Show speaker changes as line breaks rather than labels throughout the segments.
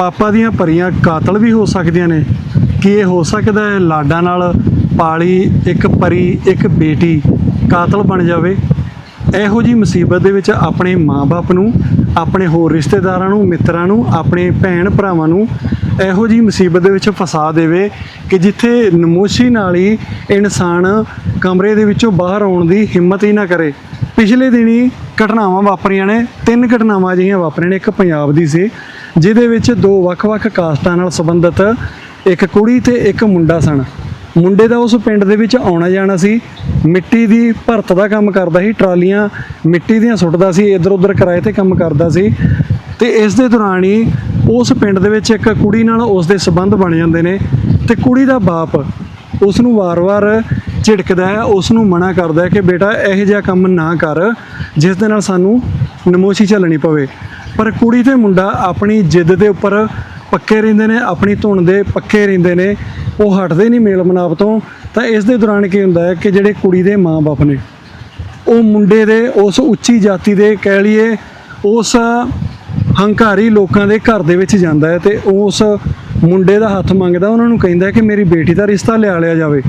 ਪਾਪਾ ਦੀਆਂ ਪਰੀਆਂ ਕਾਤਲ ਵੀ ਹੋ ਸਕਦੀਆਂ ਨੇ। ਕੀ ਇਹ ਹੋ ਸਕਦਾ ਹੈ ਲਾਡਾਂ ਨਾਲ ਪਾਲੀ ਇੱਕ ਪਰੀ, ਇੱਕ ਬੇਟੀ ਕਾਤਲ ਬਣ ਜਾਵੇ? ਇਹੋ ਜੀ ਮੁਸੀਬਤ ਦੇ ਵਿੱਚ ਆਪਣੇ ਮਾਪੇ ਨੂੰ, ਆਪਣੇ ਹੋਰ ਰਿਸ਼ਤੇਦਾਰਾਂ ਨੂੰ, ਮਿੱਤਰਾਂ ਨੂੰ, ਆਪਣੇ ਭੈਣ ਭਰਾਵਾਂ ਨੂੰ ਇਹੋ ਜੀ ਮੁਸੀਬਤ ਦੇ ਵਿੱਚ ਫਸਾ ਦੇਵੇ ਕਿ ਜਿੱਥੇ ਨਮੋਸ਼ੀ ਨਾਲ ਹੀ ਇਨਸਾਨ ਕਮਰੇ ਦੇ ਵਿੱਚੋਂ ਬਾਹਰ ਆਉਣ ਦੀ ਹਿੰਮਤ ਹੀ ਨਾ ਕਰੇ। ਪਿਛਲੇ ਦਿਨੀ ਘਟਨਾਵਾਂ ਵਾਪਰੀਆਂ ਨੇ, ਤਿੰਨ ਘਟਨਾਵਾਂ ਅਜਿਹੀਆਂ ਵਾਪਰੀਆਂ ਨੇ। ਇੱਕ ਪੰਜਾਬ ਦੀ ਸੀ ਜਿਹਦੇ ਵਿੱਚ ਦੋ ਵੱਖ-ਵੱਖ ਕਾਸਟਾਂ ਨਾਲ ਸੰਬੰਧਿਤ ਇੱਕ ਕੁੜੀ ਤੇ ਇੱਕ ਮੁੰਡਾ ਸਨ। ਮੁੰਡੇ ਦਾ ਉਸ ਪਿੰਡ ਦੇ ਵਿੱਚ ਆਉਣਾ ਜਾਣਾ ਸੀ। ਮਿੱਟੀ ਦੀ ਭਰਤ ਦਾ ਕੰਮ ਕਰਦਾ ਸੀ, ਟਰਾਲੀਆਂ ਮਿੱਟੀ ਦੀਆਂ ਸੁੱਟਦਾ ਸੀ ਇੱਧਰ ਉੱਧਰ ਕਿਰਾਏ ਤੇ ਕੰਮ ਕਰਦਾ ਸੀ। ਤੇ ਇਸ ਦੇ ਦੌਰਾਨ ਹੀ ਉਸ ਪਿੰਡ ਦੇ ਵਿੱਚ ਇੱਕ ਕੁੜੀ ਨਾਲ ਉਸ ਦੇ ਸਬੰਧ ਬਣ ਜਾਂਦੇ ਨੇ ਤੇ ਕੁੜੀ ਦਾ ਬਾਪ ਉਸ ਨੂੰ ਵਾਰ-ਵਾਰ ਝਿੜਕਦਾ ਹੈ, ਉਸ ਨੂੰ ਮਨਾ ਕਰਦਾ ਹੈ ਕਿ ਬੇਟਾ ਇਹੋ ਜਿਹਾ ਕੰਮ ਨਾ ਕਰ, ਜਿਸ ਦੇ ਨਾਲ ਸਾਨੂੰ ਨਮੋਸ਼ੀ ਝੱਲਣੀ ਪਵੇ। ਪਰ ਕੁੜੀ ਤੇ ਮੁੰਡਾ ਆਪਣੀ ਜਿੱਦ ਦੇ ਉੱਪਰ ਪੱਕੇ ਰਹਿੰਦੇ ਨੇ, ਆਪਣੀ ਧੁਨ ਦੇ ਪੱਕੇ ਰਹਿੰਦੇ ਨੇ, ਉਹ ਹਟਦੇ ਨਹੀਂ ਮੇਲ ਮਨਾਪ ਤੋਂ। ਤਾਂ ਇਸ ਦੇ ਦੌਰਾਨ ਕੀ ਹੁੰਦਾ ਹੈ ਕਿ ਜਿਹੜੇ ਕੁੜੀ ਦੇ ਮਾਂ-ਬਾਪ ਨੇ, ਉਹ ਮੁੰਡੇ ਦੇ ਉਸ ਉੱਚੀ ਜਾਤੀ ਦੇ ਕਹਿ ਲਈਏ, ਉਸ ਹੰਕਾਰੀ ਲੋਕਾਂ ਦੇ ਘਰ ਦੇ ਵਿੱਚ ਜਾਂਦਾ ਹੈ ਤੇ ਉਸ ਮੁੰਡੇ ਦਾ ਹੱਥ ਮੰਗਦਾ, ਉਹਨਾਂ ਨੂੰ ਕਹਿੰਦਾ ਕਿ ਮੇਰੀ ਬੇਟੀ ਦਾ ਰਿਸ਼ਤਾ ਲਿਆ ਲਿਆ ਜਾਵੇ।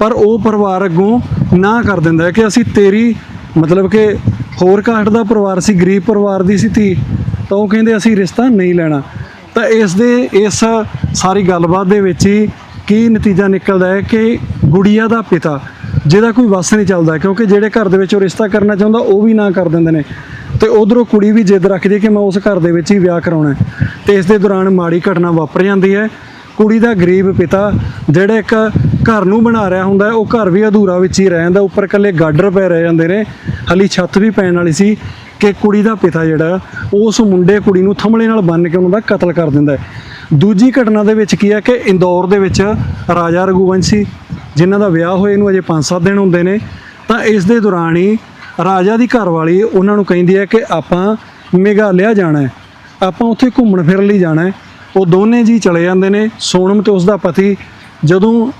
ਪਰ ਉਹ ਪਰਿਵਾਰ ਅੱਗੋਂ ਨਾ ਕਰ ਦਿੰਦਾ ਕਿ ਅਸੀਂ ਤੇਰੀ ਮਤਲਬ ਕਿ ਹੋਰ ਕਾਸਟ ਦਾ ਪਰਿਵਾਰ ਸੀ, ਗਰੀਬ ਪਰਿਵਾਰ ਦੀ ਸੀ ਧੀ ਤਾਂ ਉਹ ਕਹਿੰਦੇ ਅਸੀਂ ਰਿਸ਼ਤਾ ਨਹੀਂ ਲੈਣਾ। ਤਾਂ ਇਸ ਦੇ, ਇਸ ਸਾਰੀ ਗੱਲਬਾਤ ਦੇ ਵਿੱਚ ਹੀ ਕੀ ਨਤੀਜਾ ਨਿਕਲਦਾ ਹੈ ਕਿ ਗੁੜੀਆ ਦਾ ਪਿਤਾ, ਜਿਹਦਾ ਕੋਈ ਵਸ ਨਹੀਂ ਚੱਲਦਾ, ਕਿਉਂਕਿ ਜਿਹੜੇ ਘਰ ਦੇ ਵਿੱਚ ਉਹ ਰਿਸ਼ਤਾ ਕਰਨਾ ਚਾਹੁੰਦਾ, ਉਹ ਵੀ ਨਾ ਕਰ ਦਿੰਦੇ ਨੇ। ਤੇ ਉਧਰੋਂ ਕੁੜੀ ਵੀ ਜਿੱਦ ਰੱਖਦੀ ਹੈ ਕਿ ਮੈਂ ਉਸ ਘਰ ਦੇ ਵਿੱਚ ਹੀ ਵਿਆਹ ਕਰਾਉਣਾ ਹੈ। ਤੇ ਇਸ ਦੇ ਦੌਰਾਨ ਮਾੜੀ ਘਟਨਾ ਵਾਪਰ ਜਾਂਦੀ ਹੈ। ਕੁੜੀ ਦਾ ਗਰੀਬ ਪਿਤਾ, ਜਿਹੜਾ ਇੱਕ ਘਰ ਨੂੰ ਬਣਾ ਰਿਹਾ ਹੁੰਦਾ ਉਹ ਘਰ ਵੀ ਅਧੂਰਾ ਵਿੱਚ ਹੀ ਰਹਿ ਜਾਂਦਾ, ਉੱਪਰ ਇਕੱਲੇ ਗਾਡਰ ਪੈ ਰਹਿ ਜਾਂਦੇ ਨੇ। ਹਲੀ ਛੱਤ ਵੀ ਪੈਣ ਵਾਲੀ ਸੀ। ਕਿ ਕੁੜੀ ਦਾ ਪਿਤਾ ਜਿਹੜਾ ਉਸ ਮੁੰਡੇ ਕੁੜੀ ਨੂੰ ਥੰਮਲੇ ਨਾਲ ਬੰਨ੍ਹ ਕੇ ਉਹਨਾਂ ਦਾ ਕਤਲ ਕਰ ਦਿੰਦਾ ਹੈ। ਦੂਜੀ ਘਟਨਾ ਦੇ ਵਿੱਚ ਕੀ ਹੈ ਕਿ ਇੰਦੌਰ ਦੇ ਵਿੱਚ ਰਾਜਾ ਰਘੂਵੰਸ਼ੀ ਜਿਨ੍ਹਾਂ ਦਾ ਵਿਆਹ ਹੋਏ ਨੂੰ ਅਜੇ 5-7 ਦਿਨ ਹੁੰਦੇ ਨੇ, ਤਾਂ ਇਸ ਦੇ ਦੌਰਾਨ ਹੀ ਰਾਜਾ ਦੀ ਘਰਵਾਲੀ ਉਹਨਾਂ ਨੂੰ ਕਹਿੰਦੀ ਹੈ ਕਿ ਆਪਾਂ ਮੇਘਾਲਿਆ ਜਾਣਾ ਹੈ। ਆਪਾਂ ਉੱਥੇ ਘੁੰਮਣ ਫਿਰਨ ਲਈ ਜਾਣਾ ਹੈ। ਉਹ ਦੋਨੇ ਜੀ ਚਲੇ ਜਾਂਦੇ ਨੇ, ਸੋਨਮ ਤੇ ਉਸ ਦਾ ਪਤੀ। ਜਦੋਂ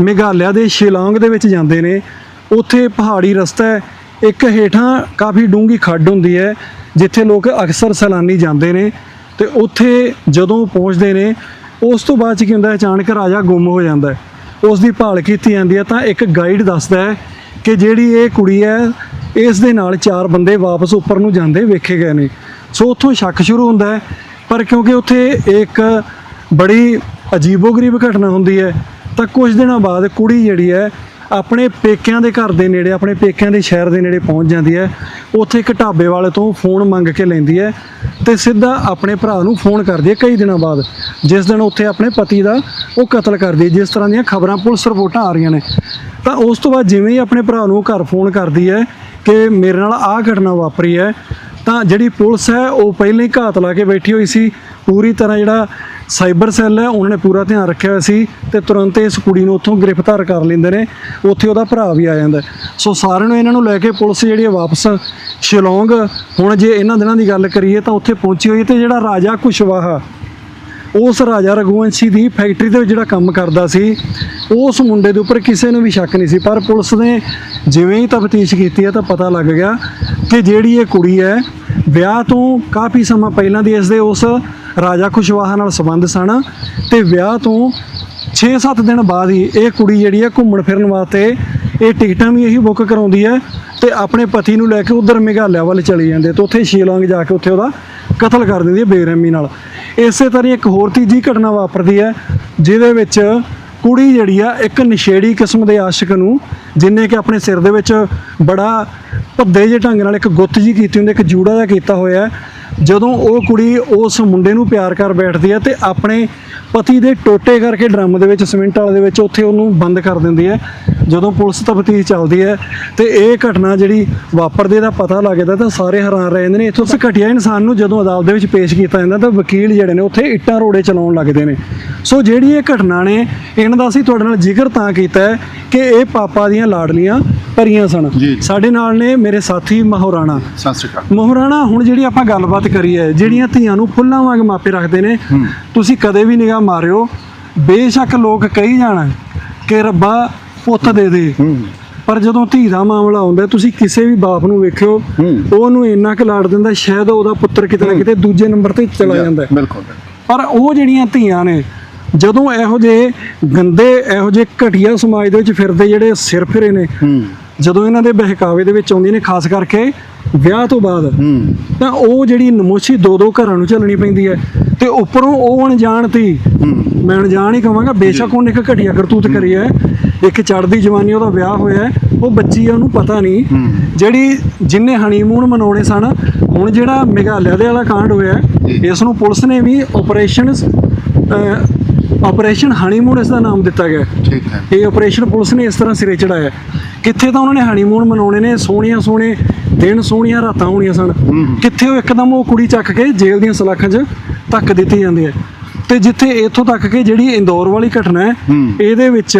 ਮੇਘਾਲਿਆ ਦੇ ਸ਼ਿਲੌਂਗ ਦੇ ਵਿੱਚ ਜਾਂਦੇ ਨੇ, ਉੱਥੇ ਪਹਾੜੀ ਰਸਤਾ ਹੈ ਇੱਕ ਹੇਠਾਂ ਕਾਫੀ ਡੂੰਗੀ ਖੱਡ ਹੁੰਦੀ ਹੈ, ਜਿੱਥੇ ਲੋਕ ਅਕਸਰ ਸੈਲਾਨੀ ਜਾਂਦੇ ਨੇ ਤੇ ਉੱਥੇ ਜਦੋਂ ਪਹੁੰਚਦੇ ਨੇ, ਉਸ ਤੋਂ ਬਾਅਦ 'ਚ ਕੀ ਹੁੰਦਾ ਅਚਾਨਕ ਰਾਜਾ ਗੁੰਮ ਹੋ ਜਾਂਦਾ ਉਸ ਦੀ ਭਾਲ ਕੀਤੀ ਜਾਂਦੀ ਹੈ ਤਾਂ ਇੱਕ ਗਾਈਡ ਦੱਸਦਾ ਹੈ ਕਿ ਜਿਹੜੀ ਇਹ ਕੁੜੀ ਹੈ, ਇਸ ਦੇ ਨਾਲ ਚਾਰ ਬੰਦੇ ਵਾਪਸ ਉੱਪਰ ਨੂੰ ਜਾਂਦੇ ਵੇਖੇ ਗਏ ਨੇ। ਸੋ ਉੱਥੋਂ ਸ਼ੱਕ ਸ਼ੁਰੂ ਹੁੰਦਾ ਹੈ, ਪਰ ਕਿਉਂਕਿ ਉੱਥੇ ਇੱਕ ਬੜੀ ਅਜੀਬੋ-ਗਰੀਬ ਘਟਨਾ ਹੁੰਦੀ ਹੈ, ਤਾਂ ਕੁਝ ਦਿਨਾਂ ਬਾਅਦ ਕੁੜੀ ਜਿਹੜੀ ਹੈ ਆਪਣੇ ਪੇਕਿਆਂ ਦੇ ਘਰ ਦੇ ਨੇੜੇ, ਆਪਣੇ ਪੇਕਿਆਂ ਦੇ ਸ਼ਹਿਰ ਦੇ ਨੇੜੇ ਪਹੁੰਚ ਜਾਂਦੀ ਹੈ। ਉੱਥੇ ਇੱਕ ਢਾਬੇ ਵਾਲੇ ਤੋਂ ਫੋਨ ਮੰਗ ਕੇ ਲੈਂਦੀ ਹੈ ਤੇ ਸਿੱਧਾ ਆਪਣੇ ਭਰਾ ਨੂੰ ਫੋਨ ਕਰਦੀ ਹੈ ਕਈ ਦਿਨਾਂ ਬਾਅਦ। ਜਿਸ ਦਿਨ ਉੱਥੇ ਆਪਣੇ ਪਤੀ ਦਾ ਉਹ ਕਤਲ ਕਰਦੀ ਹੈ, ਜਿਸ ਤਰ੍ਹਾਂ ਦੀਆਂ ਖਬਰਾਂ ਪੁਲਿਸ ਰਿਪੋਰਟਾਂ ਆ ਰਹੀਆਂ ਨੇ। ਤਾਂ ਉਸ ਤੋਂ ਬਾਅਦ ਜਿਵੇਂ ਹੀ ਆਪਣੇ ਭਰਾ ਨੂੰ ਘਰ ਫੋਨ ਕਰਦੀ ਹੈ ਕਿ ਮੇਰੇ ਨਾਲ ਆਹ ਘਟਨਾ ਵਾਪਰੀ ਹੈ, ਤਾਂ ਜਿਹੜੀ ਪੁਲਿਸ ਹੈ ਉਹ ਪਹਿਲਾਂ ਹੀ ਘਾਤ ਲਾ ਕੇ ਬੈਠੀ ਹੋਈ ਸੀ। ਪੂਰੀ ਤਰ੍ਹਾਂ ਜਿਹੜਾ ਸਾਈਬਰ ਸੈੱਲ ਹੈ, ਉਹਨਾਂ ਨੇ ਪੂਰਾ ਧਿਆਨ ਰੱਖਿਆ ਹੋਇਆ ਸੀ ਤੇ ਤੁਰੰਤ ਇਸ ਕੁੜੀ ਨੂੰ ਉੱਥੋਂ ਗ੍ਰਿਫਤਾਰ ਕਰ ਲੈਂਦੇ ਨੇ, ਉੱਥੇ ਉਹਦਾ ਭਰਾ ਵੀ ਆ ਜਾਂਦਾ ਸੋ ਸਾਰਿਆਂ ਨੂੰ ਇਹਨਾਂ ਨੂੰ ਲੈ ਕੇ ਪੁਲਿਸ ਜਿਹੜੀ ਹੈ ਵਾਪਸ ਸ਼ਿਲੌਂਗ। ਹੁਣ ਜੇ ਇਹਨਾਂ ਦਿਨਾਂ ਦੀ ਗੱਲ ਕਰੀਏ ਤਾਂ ਉੱਥੇ ਪਹੁੰਚੀ ਹੋਈ ਤੇ ਜਿਹੜਾ ਰਾਜਾ ਕੁਸ਼ਵਾਹਾ, ਉਸ ਰਾਜਾ ਰਘੁਵੰਸ਼ੀ ਦੀ ਫੈਕਟਰੀ ਦੇ ਵਿੱਚ ਜਿਹੜਾ ਕੰਮ ਕਰਦਾ ਸੀ, ਉਸ ਮੁੰਡੇ ਦੇ ਉੱਪਰ ਕਿਸੇ ਨੂੰ ਵੀ ਸ਼ੱਕ ਨਹੀਂ ਸੀ। ਪਰ ਪੁਲਿਸ ਨੇ ਜਿਵੇਂ ਹੀ ਤਫਤੀਸ਼ ਕੀਤੀ ਹੈ ਤਾਂ ਪਤਾ ਲੱਗ ਗਿਆ ਕਿ ਜਿਹੜੀ ਇਹ ਕੁੜੀ ਹੈ, ਵਿਆਹ ਤੋਂ ਕਾਫੀ ਸਮਾਂ ਪਹਿਲਾਂ ਦੀ ਇਸ ਦੇ ਉਸ ਰਾਜਾ ਖੁਸ਼ਵਾਹਾ ਨਾਲ ਸੰਬੰਧ ਸਨ ਤੇ ਵਿਆਹ ਤੋਂ 6-7 ਦਿਨ ਬਾਅਦ ਹੀ ਇਹ ਕੁੜੀ ਜਿਹੜੀ ਹੈ ਘੁੰਮਣ ਫਿਰਨ ਵਾਸਤੇ ਇਹ ਟਿਕਟਾਂ ਵੀ ਇਹੀ ਬੁੱਕ ਕਰਾਉਂਦੀ ਹੈ ਤੇ ਆਪਣੇ ਪਤੀ ਨੂੰ ਲੈ ਕੇ ਉਧਰ ਮੇਘਾਲਿਆ ਵੱਲ ਚਲੀ ਜਾਂਦੇ ਹੈ ਤੇ ਉੱਥੇ ਸ਼ਿਲੌਂਗ ਜਾ ਕੇ ਉੱਥੇ ਉਹਦਾ ਕਤਲ ਕਰ ਦਿੰਦੀ ਹੈ ਬੇਰਹਿਮੀ ਨਾਲ। ਇਸੇ ਤਰ੍ਹਾਂ ਇੱਕ ਹੋਰ ਤੀਜੀ ਘਟਨਾ ਵਾਪਰਦੀ ਹੈ, ਜਿਹਦੇ ਵਿੱਚ ਕੁੜੀ ਜਿਹੜੀ ਆ ਇੱਕ ਨਸ਼ੇੜੀ ਕਿਸਮ ਦੇ ਆਸ਼ਿਕ ਨੂੰ, ਜਿਨੇ ਕਿ ਆਪਣੇ ਸਿਰ ਦੇ ਵਿੱਚ ਬੜਾ ਭੱਦੇ ਜਿਹੇ ਢੰਗ ਨਾਲ ਇੱਕ ਗੁੱਤ ਜੀ ਕੀਤੀ ਹੁੰਦੀ ਇੱਕ ਜੂੜਾ ਜਿਹਾ ਕੀਤਾ ਹੋਇਆ ਜਦੋਂ ਉਹ ਕੁੜੀ ਉਸ ਮੁੰਡੇ ਨੂੰ ਪਿਆਰ ਕਰ ਬੈਠਦੀ ਹੈ ਤੇ ਆਪਣੇ ਪਤੀ ਦੇ ਟੋਟੇ ਕਰਕੇ ਡਰਮ ਦੇ ਵਿੱਚ, ਸਿਮੈਂਟ ਵਾਲੇ ਦੇ ਵਿੱਚ ਉੱਥੇ ਉਹਨੂੰ ਬੰਦ ਕਰ ਦਿੰਦੀ ਹੈ। ਜਦੋਂ ਪੁਲਿਸ ਤਫਤੀਸ਼ ਚੱਲਦੀ ਹੈ ਤੇ ਇਹ ਘਟਨਾ ਜਿਹੜੀ ਵਾਪਰਦੀ ਦਾ ਪਤਾ ਲੱਗਦਾ ਤਾਂ ਸਾਰੇ ਹੈਰਾਨ ਰਹਿ ਜਾਂਦੇ ਨੇ। ਇੱਥੋਂ ਉਸ ਘਟੀਆ ਇਨਸਾਨ ਨੂੰ ਜਦੋਂ ਅਦਾਲਤ ਦੇ ਵਿੱਚ ਪੇਸ਼ ਕੀਤਾ ਜਾਂਦਾ ਤਾਂ ਵਕੀਲ ਜਿਹੜੇ ਨੇ ਉੱਥੇ ਇੱਟਾਂ ਰੋੜੇ ਚਲਾਉਣ ਲੱਗਦੇ ਨੇ। ਸੋ ਜਿਹੜੀ ਇਹ ਘਟਨਾ ਨੇ, ਇਹਨਾਂ ਦਾ ਅਸੀਂ ਤੁਹਾਡੇ ਨਾਲ ਜ਼ਿਕਰ ਤਾਂ ਕੀਤਾ ਹੈ ਕਿ ਇਹ ਪਾਪਾ ਦੀਆਂ ਲਾਡਲੀਆਂ ਭਰੀਆਂ ਸਨ। ਸਾਡੇ ਨਾਲ ਨੇ ਮੇਰੇ ਸਾਥੀ ਮਹੋਰਾਣਾ।
ਸਤਿ ਸ਼੍ਰੀ ਅਕਾਲ।
ਮੋਹਰਾਣਾ ਹੁਣ ਜਿਹੜੀ ਆਪਾਂ ਗੱਲਬਾਤ ਕਰੀ ਹੈ ਜਿਹੜੀਆਂ ਧੀਆਂ ਨੂੰ ਫੁੱਲਾਂ ਵਾਂਗ ਮਾਪੇ ਰੱਖਦੇ ਨੇ ਤੁਸੀਂ ਕਦੇ ਵੀ ਨਿਗਾਹ ਮਾਰਿਓ ਬੇਸ਼ੱਕ ਲੋਕ ਕਹੀ ਜਾਣ ਕਿ ਰੱਬਾ ਪੁੱਤ ਦੇ ਦੇ। ਪਰ ਜਦੋਂ ਧੀ ਦਾ ਮਾਮਲਾ ਆਉਂਦਾ ਤੁਸੀਂ ਕਿਸੇ ਵੀ ਬਾਪ ਨੂੰ ਵੇਖਿਓ। ਉਹਨੂੰ ਇੰਨਾ ਕੁ ਲਾੜ ਦਿੰਦਾ ਸ਼ਾਇਦ ਉਹਦਾ ਪੁੱਤਰ ਕਿਤੇ ਨਾ ਕਿਤੇ ਦੂਜੇ ਨੰਬਰ ਤੇ ਚਲਾ ਜਾਂਦਾ।
ਬਿਲਕੁਲ।
ਪਰ ਉਹ ਜਿਹੜੀਆਂ ਧੀਆਂ ਨੇ ਜਦੋਂ ਇਹੋ ਜਿਹੇ ਗੰਦੇ ਇਹੋ ਜਿਹੇ ਘਟੀਆ ਸਮਾਜ ਦੇ ਵਿੱਚ ਫਿਰਦੇ ਜਿਹੜੇ ਸਿਰ ਫਿਰੇ ਨੇ ਜਦੋਂ ਇਹਨਾਂ ਦੇ ਬਹਿਕਾਵੇ ਦੇ ਵਿੱਚ ਆਉਂਦੀਆਂ ਨੇ ਖਾਸ ਕਰਕੇ ਵਿਆਹ ਤੋਂ ਬਾਅਦ ਤਾਂ ਉਹ ਜਿਹੜੀ ਨਮੋਸ਼ੀ ਦੋ ਦੋ ਘਰਾਂ ਨੂੰ ਚੱਲਣੀ ਪੈਂਦੀ ਹੈ ਤੇ ਉੱਪਰੋਂ ਉਹ ਅਣਜਾਣ ਤੀ ਮੈਂ ਅਣਜਾਣ ਹੀ ਕਹਾਂਗਾ ਬੇਸ਼ੱਕ ਉਹਨੇ ਇੱਕ ਘਟੀਆ ਕਰਤੂਤ ਕਰੀ ਹੈ ਇੱਕ ਚੜ੍ਹਦੀ ਜਵਾਨੀ ਉਹਦਾ ਵਿਆਹ ਹੋਇਆ ਉਹ ਬੱਚੀ ਆ ਉਹਨੂੰ ਪਤਾ ਨਹੀਂ। ਜਿਹੜੀ ਜਿੰਨੇ ਹਨੀਮੂਨ ਮਨਾਉਣੇ ਸਨ ਹੁਣ ਜਿਹੜਾ ਮੇਘਾਲਿਆ ਦੇ ਵਾਲਾ ਕਾਂਡ ਹੋਇਆ। ਇਸ ਨੂੰ ਪੁਲਿਸ ਨੇ ਵੀ ਆਪਰੇਸ਼ਨ ਆਪਰੇਸ਼ਨ ਹਨੀਮੂਨ ਇਸ ਦਾ ਨਾਮ ਦਿੱਤਾ ਗਿਆ।
ਠੀਕ ਹੈ।
ਇਹ ਆਪਰੇਸ਼ਨ ਪੁਲਿਸ ਨੇ ਇਸ ਤਰ੍ਹਾਂ ਸਿਰੇ ਚੜਾਇਆ ਕਿੱਥੇ ਤਾਂ ਉਹਨਾਂ ਨੇ ਹਨੀਮੂਨ ਮਨਾਉਣੇ ਨੇ ਸੋਹਣੀਆਂ ਸੋਹਣੇ ਦਿਨ ਸੋਹਣੀਆਂ ਰਾਤਾਂ ਹੋਣੀਆਂ ਸਨ। ਕਿੱਥੇ ਉਹ ਇੱਕਦਮ ਉਹ ਕੁੜੀ ਚੱਕ ਕੇ ਜੇਲ੍ਹ ਦੀਆਂ ਸਲਾਖਾਂ 'ਚ ਧੱਕ ਦਿੱਤੀ ਜਾਂਦੀ ਹੈ। ਤੇ ਜਿੱਥੇ ਇੱਥੋਂ ਤੱਕ ਕਿ ਜਿਹੜੀ ਇੰਦੌਰ ਵਾਲੀ ਘਟਨਾ ਹੂੰ। ਇਹਦੇ ਵਿੱਚ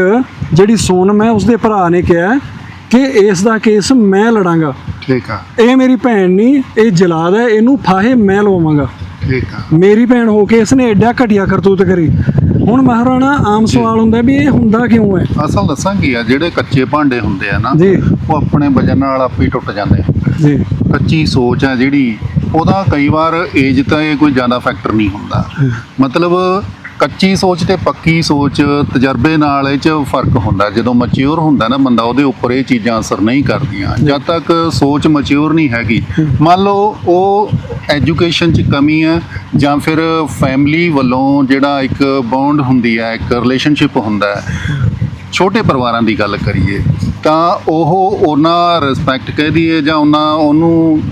ਜਿਹੜੀ ਸੋਨਮ ਹੈ ਉਸਦੇ ਭਰਾ ਨੇ ਕਿਹਾ ਕਿ ਇਸ ਦਾ ਕੇਸ ਮੈਂ ਲੜਾਂਗਾ।
ਠੀਕ ਆ।
ਇਹ ਮੇਰੀ ਭੈਣ ਨਹੀਂ ਇਹ ਜਲਾਦ ਹੈ ਇਹਨੂੰ ਫਾਹੇ ਮੈਂ ਲਵਾਵਾਂਗਾ
ਠੀਕ ਆ।
ਮੇਰੀ ਭੈਣ ਹੋ ਕੇ ਇਸਨੇ ਐਡਾ ਘਟੀਆ ਕਰਤੂਤ ਕਰੀ। ਹੁਣ ਮਹਾਰਾਣਾ ਆਮ ਸਵਾਲ ਹੁੰਦਾ ਵੀ ਇਹ ਹੁੰਦਾ ਕਿਉਂ ਹੈ?
ਅਸਲ ਦੱਸਾਂ ਕੀ ਆ ਜਿਹੜੇ ਕੱਚੇ ਭਾਂਡੇ ਹੁੰਦੇ ਆ ਨਾ
ਜੀ।
ਉਹ ਆਪਣੇ ਵਜਨ ਨਾਲ ਆਪੇ ਟੁੱਟ ਜਾਂਦੇ ਆ।
ਜੀ।
ਕੱਚੀ ਸੋਚ ਆ ਜਿਹੜੀ ਉਹਦਾ ਕਈ ਵਾਰ ਏਜ ਤਾਂ ਇਹ ਕੋਈ ਜ਼ਿਆਦਾ ਫੈਕਟਰ ਨਹੀਂ ਹੁੰਦਾ। ਮਤਲਬ ਕੱਚੀ ਸੋਚ ਤੇ ਪੱਕੀ ਸੋਚ ਤਜਰਬੇ ਨਾਲ ਇਹ ਚ ਫ਼ਰਕ ਹੁੰਦਾ। ਜਦੋਂ ਮੈਚੁਰ ਹੁੰਦਾ ਨਾ ਬੰਦਾ ਉਹਦੇ ਉੱਪਰ ਇਹ ਚੀਜ਼ਾਂ ਅਸਰ ਨਹੀਂ ਕਰਦੀਆਂ। ਜਦ ਤੱਕ ਸੋਚ ਮੈਚੁਰ ਨਹੀਂ ਹੈਗੀ ਮੰਨ ਲਓ ਉਹ ਐਜੂਕੇਸ਼ਨ 'ਚ ਕਮੀ ਹੈ ਜਾਂ ਫਿਰ ਫੈਮਿਲੀ ਵੱਲੋਂ ਜਿਹੜਾ ਇੱਕ ਬੌਂਡ ਹੁੰਦੀ ਹੈ ਇੱਕ ਰਿਲੇਸ਼ਨਸ਼ਿਪ ਹੁੰਦਾ ਹੈ ਛੋਟੇ ਪਰਿਵਾਰਾਂ ਦੀ ਗੱਲ ਕਰੀਏ ਤਾਂ ਉਹ ਉਹਨਾਂ ਰਿਸਪੈਕਟ ਕਹਿ ਦਈਏ ਜਾਂ ਉਹਨਾਂ ਉਹਨੂੰ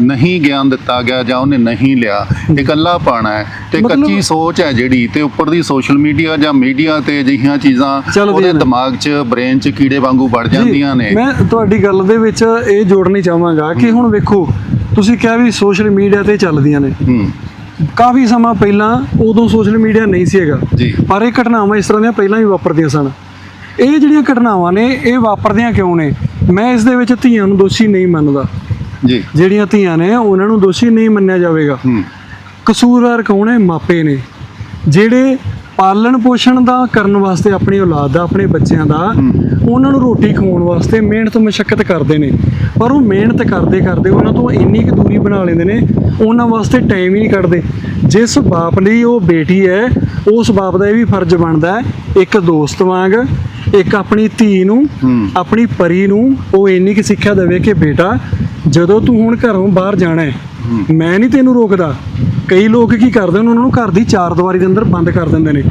ਨਹੀਂ ਗਿਆਨ ਦਿੱਤਾ ਗਿਆ ਜਾਂ ਉਹਨੇ ਨਹੀਂ ਲਿਆ ਇਕੱਲਾ ਪਾਣਾ ਹੈ ਤੇ ਕੱਚੀ ਸੋਚ ਹੈ ਜਿਹੜੀ ਤੇ ਉੱਪਰ ਦੀ ਸੋਸ਼ਲ ਮੀਡੀਆ ਜਾਂ ਮੀਡੀਆ ਤੇ ਅਜਿਹੀਆਂ ਚੀਜ਼ਾਂ ਉਹਦੇ। ਦਿਮਾਗ 'ਚ ਬ੍ਰੇਨ 'ਚ ਕੀੜੇ ਵਾਂਗੂ ਵੜ ਜਾਂਦੀਆਂ ਨੇ
ਮੈਂ ਤੁਹਾਡੀ ਗੱਲ ਦੇ ਵਿੱਚ ਇਹ ਜੋੜਨੀ ਚਾਹਾਂਗਾ ਕਿ ਹੁਣ ਵੇਖੋ ਤੁਸੀਂ ਕਿਹਾ ਵੀ ਸੋਸ਼ਲ ਮੀਡੀਆ ਤੇ ਚੱਲਦੀਆਂ ਨੇ।
ਹੂੰ।
ਕਾਫੀ ਸਮਾਂ ਪਹਿਲਾਂ ਉਦੋਂ ਸੋਸ਼ਲ ਮੀਡੀਆ ਨਹੀਂ ਸੀ ਹੈਗਾ।
ਜੀ।
ਪਰ ਇਹ ਘਟਨਾਵਾਂ ਇਸ ਤਰ੍ਹਾਂ ਦੀਆਂ ਪਹਿਲਾਂ ਵੀ ਵਾਪਰਦੀਆਂ ਸਨ। ਇਹ ਜਿਹੜੀਆਂ ਘਟਨਾਵਾਂ ਨੇ ਇਹ ਵਾਪਰਦੀਆਂ ਕਿਉਂ ਨੇ? ਮੈਂ ਇਸ ਦੇ ਵਿੱਚ ਧੀਆਂ ਨੂੰ ਦੋਸ਼ੀ ਨਹੀਂ ਮੰਨਦਾ।
ਜੀ।
ਜਿਹੜੀਆਂ ਧੀਆਂ ਨੇ ਉਹਨਾਂ ਨੂੰ ਦੋਸ਼ੀ ਨਹੀਂ ਮੰਨਿਆ ਜਾਵੇਗਾ।
ਹੂੰ।
ਕਸੂਰਵਾਰ ਕੌਣ ਹੈ? ਮਾਪੇ ਨੇ। ਜਿਹੜੇ ਪਾਲਣ ਪੋਸ਼ਣ ਦਾ ਕਰਨ ਵਾਸਤੇ ਆਪਣੀ ਔਲਾਦ ਦਾ ਆਪਣੇ ਬੱਚਿਆਂ ਦਾ ਉਹਨਾਂ ਨੂੰ ਰੋਟੀ ਖਵਾਉਣ ਵਾਸਤੇ ਮਿਹਨਤ ਮੁਸ਼ਕਲ ਕਰਦੇ ਨੇ। ਪਰ ਉਹ ਮਿਹਨਤ ਕਰਦੇ ਕਰਦੇ ਉਹਨਾਂ ਤੋਂ ਇੰਨੀ ਕੁ ਦੂਰੀ ਬਣਾ ਲੈਂਦੇ ਨੇ ਉਹਨਾਂ ਵਾਸਤੇ ਟਾਈਮ ਹੀ ਨਹੀਂ ਕੱਢਦੇ। ਜਿਸ ਬਾਪ ਲਈ ਉਹ ਬੇਟੀ ਹੈ ਉਸ ਬਾਪ ਦਾ ਇਹ ਵੀ ਫਰਜ਼ ਬਣਦਾ ਹੈ ਇੱਕ ਦੋਸਤ ਵਾਂਗ ਇੱਕ ਆਪਣੀ ਧੀ ਨੂੰ। ਆਪਣੀ ਪਰੀ ਨੂੰ ਉਹ ਇੰਨੀ ਕੁ ਸਿੱਖਿਆ ਦੇਵੇ ਕਿ ਬੇਟਾ ਜਦੋਂ ਤੂੰ ਹੁਣ ਘਰੋਂ ਬਾਹਰ ਜਾਣਾ ਹੈ। ਮੈਂ ਨਹੀਂ ਤੈਨੂੰ ਰੋਕਦਾ। ਕਈ ਲੋਕ ਕੀ ਕਰਦੇ ਨੇ ਉਹਨਾਂ ਨੂੰ ਘਰ ਦੀ ਚਾਰ ਦੀਵਾਰੀ ਦੇ ਅੰਦਰ ਬੰਦ ਕਰ ਦਿੰਦੇ ਨੇ।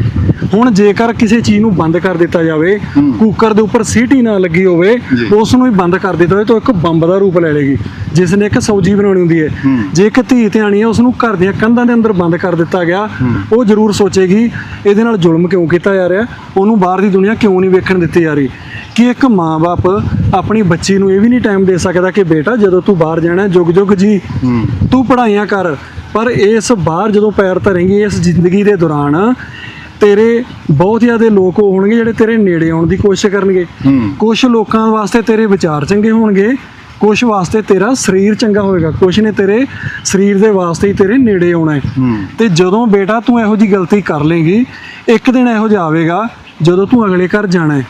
ਹੁਣ ਜੇਕਰ ਕਿਸੇ ਚੀਜ਼ ਨੂੰ ਬੰਦ ਕਰ ਦਿੱਤਾ ਜਾਵੇ ਕੁੱਕਰ ਦੇ ਉੱਪਰ ਸੀਟੀ ਨਾ ਲੱਗੀ ਹੋਵੇ। ਉਸ ਨੂੰ ਵੀ ਬੰਦ ਕਰ ਦਿੱਤਾ ਹੋਵੇ ਤਾਂ ਇੱਕ ਬੰਬ ਦਾ ਰੂਪ ਲੈ ਲੇਗੀ। ਜਿਸ ਨੇ ਇੱਕ ਸਬਜ਼ੀ ਬਣਾਉਣੀ ਹੁੰਦੀ ਹੈ। ਜੇ ਇੱਕ ਧੀ ਧਿਆਣੀ ਹੈ ਉਸ ਨੂੰ ਘਰ ਦੀਆਂ ਕੰਧਾਂ ਦੇ ਅੰਦਰ ਬੰਦ ਕਰ ਦਿੱਤਾ ਗਿਆ ਉਹ ਜ਼ਰੂਰ ਸੋਚੇਗੀ ਇਹਦੇ ਨਾਲ ਜ਼ੁਲਮ ਕਿਉਂ ਕੀਤਾ ਜਾ ਰਿਹਾ? ਉਹਨੂੰ ਬਾਹਰ ਦੀ ਦੁਨੀਆ ਕਿਉਂ ਨਹੀਂ ਵੇਖਣ ਦਿੱਤੀ ਜਾ ਰਹੀ? ਕਿ ਇੱਕ ਮਾਂ-ਬਾਪ ਆਪਣੀ ਬੱਚੀ ਨੂੰ ਇਹ ਵੀ ਨਹੀਂ ਟਾਈਮ ਦੇ ਸਕਦਾ ਕਿ ਬੇਟਾ ਜਦੋਂ ਤੂੰ ਬਾਹਰ ਜਾਣਾ ਜੁਗ ਜੁਗ ਜੀ ਤੂੰ ਪੜ੍ਹਾਈਆਂ ਕਰ ਪਰ ਇਸ ਬਾਹਰ ਜਦੋਂ ਪੈਰ ਧਰੇਂਗੀ ਇਸ ਜ਼ਿੰਦਗੀ ਦੇ ਦੌਰਾਨ ਤੇਰੇ ਬਹੁਤ ਜ਼ਿਆਦਾ ਲੋਕ ਹੋਣਗੇ ਜਿਹੜੇ ਤੇਰੇ ਨੇੜੇ ਆਉਣ ਦੀ ਕੋਸ਼ਿਸ਼ ਕਰਨਗੇ। ਕੁਝ ਲੋਕਾਂ ਵਾਸਤੇ ਤੇਰੇ ਵਿਚਾਰ ਚੰਗੇ ਹੋਣਗੇ ਕੁਝ ਵਾਸਤੇ ਤੇਰਾ ਸਰੀਰ ਚੰਗਾ ਹੋਏਗਾ ਕੁਝ ਨੇ ਤੇਰੇ ਸਰੀਰ ਦੇ ਵਾਸਤੇ ਹੀ ਤੇਰੇ ਨੇੜੇ ਆਉਣਾ ਹੂੰ। ਤੇ ਜਦੋਂ ਬੇਟਾ ਤੂੰ ਇਹੋ ਜੀ ਗਲਤੀ ਕਰ ਲੇਗੀ ਇੱਕ ਦਿਨ ਇਹੋ ਜਿਹਾ ਆਵੇਗਾ ਜਦੋਂ ਤੂੰ ਅਗਲੇ ਘਰ ਜਾਣਾ ਹੈ।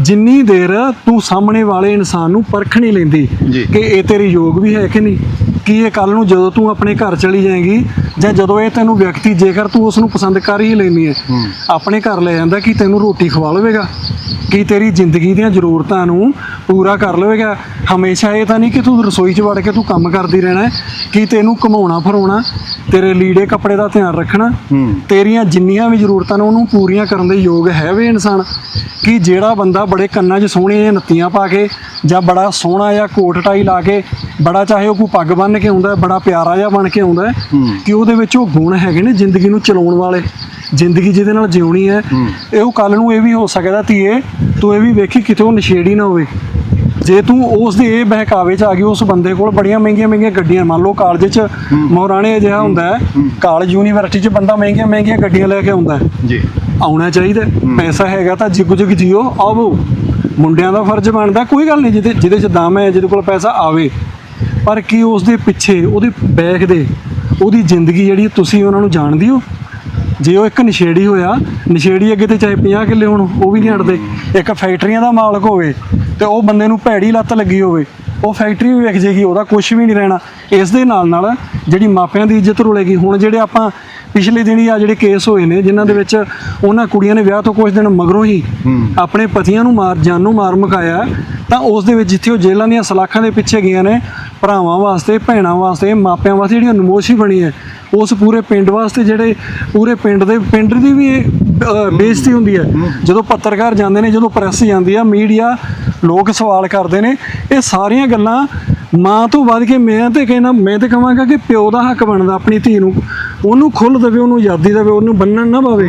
ਜਿੰਨੀ ਦੇਰ ਤੂੰ ਸਾਹਮਣੇ ਵਾਲੇ ਇਨਸਾਨ ਨੂੰ ਪਰਖ ਨਹੀਂ ਲੈਂਦੀ। ਕਿ ਇਹ ਤੇਰੇ ਯੋਗ ਵੀ ਹੈ ਕਿ ਨਹੀਂ ਕੀ ਇਹ ਕੱਲ ਨੂੰ ਜਦੋਂ ਤੂੰ ਆਪਣੇ ਘਰ ਚਲੀ ਜਾਏਗੀ ਜਾਂ ਜਦੋਂ ਇਹ ਤੈਨੂੰ ਵਿਅਕਤੀ ਜੇਕਰ ਤੂੰ ਉਸ ਨੂੰ ਪਸੰਦ ਕਰ ਹੀ ਲੈਂਦੀ ਹੈ। ਆਪਣੇ ਘਰ ਲੈ ਜਾਂਦਾ ਕਿ ਤੈਨੂੰ ਰੋਟੀ ਖਵਾ ਲਵੇਗਾ ਕੀ ਤੇਰੀ ਜ਼ਿੰਦਗੀ ਦੀਆਂ ਜ਼ਰੂਰਤਾਂ ਨੂੰ ਪੂਰਾ ਕਰ ਲਵੇਗਾ ਹਮੇਸ਼ਾ ਇਹ ਤਾਂ ਨਹੀਂ ਕਿ ਤੂੰ ਰਸੋਈ 'ਚ ਵੜ ਕੇ ਤੂੰ ਕੰਮ ਕਰਦੀ ਰਹਿਣਾ ਕਿ ਤੈਨੂੰ ਕਮਾਉਣਾ ਫਰਾਉਣਾ ਤੇਰੇ ਲੀੜੇ ਕੱਪੜੇ ਦਾ ਧਿਆਨ ਰੱਖਣਾ ਤੇਰੀਆਂ ਜਿੰਨੀਆਂ ਵੀ ਜ਼ਰੂਰਤਾਂ ਨੇ ਉਹਨੂੰ ਪੂਰੀਆਂ ਕਰਨ ਦੇ ਯੋਗ ਹੈ ਵੇ ਇਨਸਾਨ ਕਿ ਜਿਹੜਾ ਬੰਦਾ ਬੜੇ ਕੰਨਾਂ 'ਚ ਸੋਹਣੀਆਂ ਨੱਤੀਆਂ ਪਾ ਕੇ ਜਾਂ ਬੜਾ ਸੋਹਣਾ ਜਿਹਾ ਕੋਟ ਟਾਈ ਲਾ ਕੇ ਬੜਾ ਚਾਹੇ ਉਹ ਕੋਈ ਪੱਗ ਬੰਨ੍ਹ ਕੇ ਆਉਂਦਾ ਬੜਾ ਪਿਆਰਾ ਜਿਹਾ ਬਣ ਕੇ ਆਉਂਦਾ ਹੈ। ਕਿ ਉਹਦੇ ਵਿੱਚ ਉਹ ਗੁਣ ਹੈਗੇ ਨੇ ਜ਼ਿੰਦਗੀ ਨੂੰ ਚਲਾਉਣ ਵਾਲੇ। ਜ਼ਿੰਦਗੀ ਜਿਹਦੇ ਨਾਲ ਜਿਉਣੀ
ਹੈ।
ਇਹ ਉਹ ਕੱਲ ਨੂੰ ਇਹ ਵੀ ਹੋ ਸਕਦਾ ਧੀਏ ਤੂੰ ਇਹ ਵੀ ਵੇਖੀ ਕਿਤੇ ਉਹ ਨਸ਼ੇੜੀ ਨਾ ਹੋਵੇ। ਜੇ ਤੂੰ ਉਸ ਦੇ ਇਹ ਬਹਿਕਾਵੇ 'ਚ ਆ ਗਈ ਉਸ ਬੰਦੇ ਕੋਲ ਬੜੀਆਂ ਮਹਿੰਗੀਆਂ ਮਹਿੰਗੀਆਂ ਗੱਡੀਆਂ ਮੰਨ ਲਓ ਕਾਲਜ 'ਚ ਮਹਾਰਾਣੇ ਅਜਿਹਾ ਹੁੰਦਾ ਹੈ। ਕਾਲਜ ਯੂਨੀਵਰਸਿਟੀ 'ਚ ਬੰਦਾ ਮਹਿੰਗੀਆਂ ਮਹਿੰਗੀਆਂ ਗੱਡੀਆਂ ਲੈ ਕੇ ਆਉਂਦਾ ਹੈ।
ਜੀ।
ਆਉਣਾ ਚਾਹੀਦਾ। ਪੈਸਾ ਹੈਗਾ ਤਾਂ ਜਿੱਗ ਜਿੱਗ ਜੀਓ ਆਵੋ। ਮੁੰਡਿਆਂ ਦਾ ਫਰਜ਼ ਬਣਦਾ ਕੋਈ ਗੱਲ ਨਹੀਂ ਜਿਹਦੇ ਜਿਹਦੇ 'ਚ ਦਮ ਹੈ ਜਿਹਦੇ ਕੋਲ ਪੈਸਾ ਆਵੇ। ਪਰ ਕੀ ਉਸ ਦੇ ਪਿੱਛੇ ਉਹਦੇ ਬੈਗ ਦੇ ਉਹਦੀ ਜ਼ਿੰਦਗੀ ਜਿਹੜੀ ਤੁਸੀਂ ਉਹਨਾਂ ਨੂੰ ਜਾਣਦੀ ਹੋ? ਜੇ ਉਹ ਇੱਕ ਨਸ਼ੇੜੀ ਹੋਇਆ ਨਸ਼ੇੜੀ ਅੱਗੇ ਤੇ ਚਾਹੇ 50 ਕਿੱਲੇ ਹੋਣ ਉਹ ਵੀ ਨਹੀਂ ਹਟਦੇ। ਇੱਕ ਫੈਕਟਰੀਆਂ ਦਾ ਮਾਲਕ ਹੋਵੇ ਤੇ ਉਹ ਬੰਦੇ ਨੂੰ ਭੈੜੀ ਲੱਤ ਲੱਗੀ ਹੋਵੇ ਉਹ ਫੈਕਟਰੀ ਵੀ ਵਿਕ ਜੇਗੀ ਉਹਦਾ ਕੁਝ ਵੀ ਨਹੀਂ ਰਹਿਣਾ। ਇਸ ਦੇ ਨਾਲ ਨਾਲ ਜਿਹੜੀ ਮਾਪਿਆਂ ਦੀ ਇੱਜ਼ਤ ਰੁਲੇਗੀ। ਹੁਣ ਜਿਹੜੇ ਆਪਾਂ ਪਿਛਲੇ ਦਿਨੀ ਆ ਜਿਹੜੇ ਕੇਸ ਹੋਏ ਨੇ ਜਿਨ੍ਹਾਂ ਦੇ ਵਿੱਚ ਉਹਨਾਂ ਕੁੜੀਆਂ ਨੇ ਵਿਆਹ ਤੋਂ ਕੁਝ ਦਿਨ ਮਗਰੋਂ ਹੀ। ਆਪਣੇ ਪਤੀਆਂ ਨੂੰ ਮਾਰ ਜਾਨੋਂ ਮਾਰ ਮੁਕਾਇਆ ਤਾਂ ਉਸ ਦੇ ਵਿੱਚ ਜਿੱਥੇ ਉਹ ਜੇਲ੍ਹਾਂ ਦੀਆਂ ਸਲਾਖਾਂ ਦੇ ਪਿੱਛੇ ਗਈਆਂ ਨੇ ਭਰਾਵਾਂ ਵਾਸਤੇ ਭੈਣਾਂ ਵਾਸਤੇ ਮਾਪਿਆਂ ਵਾਸਤੇ ਜਿਹੜੀਆਂ ਨਮੋਸ਼ ਬਣੀ ਹੈ ਉਸ ਪੂਰੇ ਪਿੰਡ ਵਾਸਤੇ ਜਿਹੜੇ ਪੂਰੇ ਪਿੰਡ ਦੇ ਪਿੰਡ ਦੀ ਵੀ ਬੇਇੱਜ਼ਤੀ ਹੁੰਦੀ ਹੈ। ਜਦੋਂ ਪੱਤਰਕਾਰ ਜਾਂਦੇ ਨੇ ਜਦੋਂ ਪ੍ਰੈਸ ਜਾਂਦੀ ਆ ਮੀਡੀਆ ਲੋਕ ਸਵਾਲ ਕਰਦੇ ਨੇ ਇਹ ਸਾਰੀਆਂ ਗੱਲਾਂ ਮਾਂ ਤੋਂ ਵੱਧ ਕੇ ਮੈਂ ਤੇ ਕਹਿੰਦਾ ਮੈਂ ਤੇ ਕਹਾਂਗਾ ਕਿ ਪਿਓ ਦਾ ਹੱਕ ਬਣਦਾ ਆਪਣੀ ਧੀ ਨੂੰ। ਉਹਨੂੰ ਖੁੱਲ੍ਹ ਦੇਵੇ ਉਹਨੂੰ ਆਜ਼ਾਦੀ ਦੇਵੇ ਉਹਨੂੰ ਬੰਨਣ ਨਾ ਪਵੇ।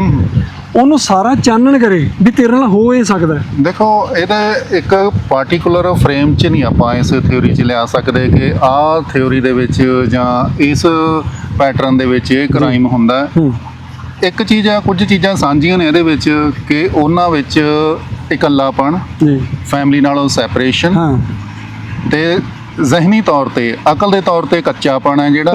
ਉਹਨੂੰ ਸਾਰਾ ਚਾਨਣ ਕਰੇ ਵੀ ਤੇਰੇ ਨਾਲ ਹੋ ਇਹ ਸਕਦਾ।
ਦੇਖੋ ਇਹਦੇ ਇੱਕ ਪਾਰਟਿਕੂਲਰ ਫਰੇਮ 'ਚ ਨਹੀਂ ਆਪਾਂ ਇਸ ਥਿਉਰੀ 'ਚ ਲਿਆ ਸਕਦੇ ਕਿ ਆਹ ਥਿਉਰੀ ਦੇ ਵਿੱਚ ਜਾਂ ਇਸ ਪੈਟਰਨ ਦੇ ਵਿੱਚ ਇਹ ਕ੍ਰਾਈਮ ਹੁੰਦਾ। ਇੱਕ ਚੀਜ਼ ਆ ਕੁਝ ਚੀਜ਼ਾਂ ਸਾਂਝੀਆਂ ਨੇ ਇਹਦੇ ਵਿੱਚ ਕਿ ਉਹਨਾਂ ਵਿੱਚ ਇਕੱਲਾਪਣ
ਜੀ।
ਫੈਮਿਲੀ ਨਾਲੋਂ ਸੈਪਰੇਸ਼ਨ
ਹਾਂ।
ਤੇ ਜ਼ਹਿਨੀ ਤੌਰ ਤੇ ਅਕਲ ਦੇ ਤੌਰ ਤੇ ਕੱਚਾਪਣ ਹੈ ਜਿਹੜਾ।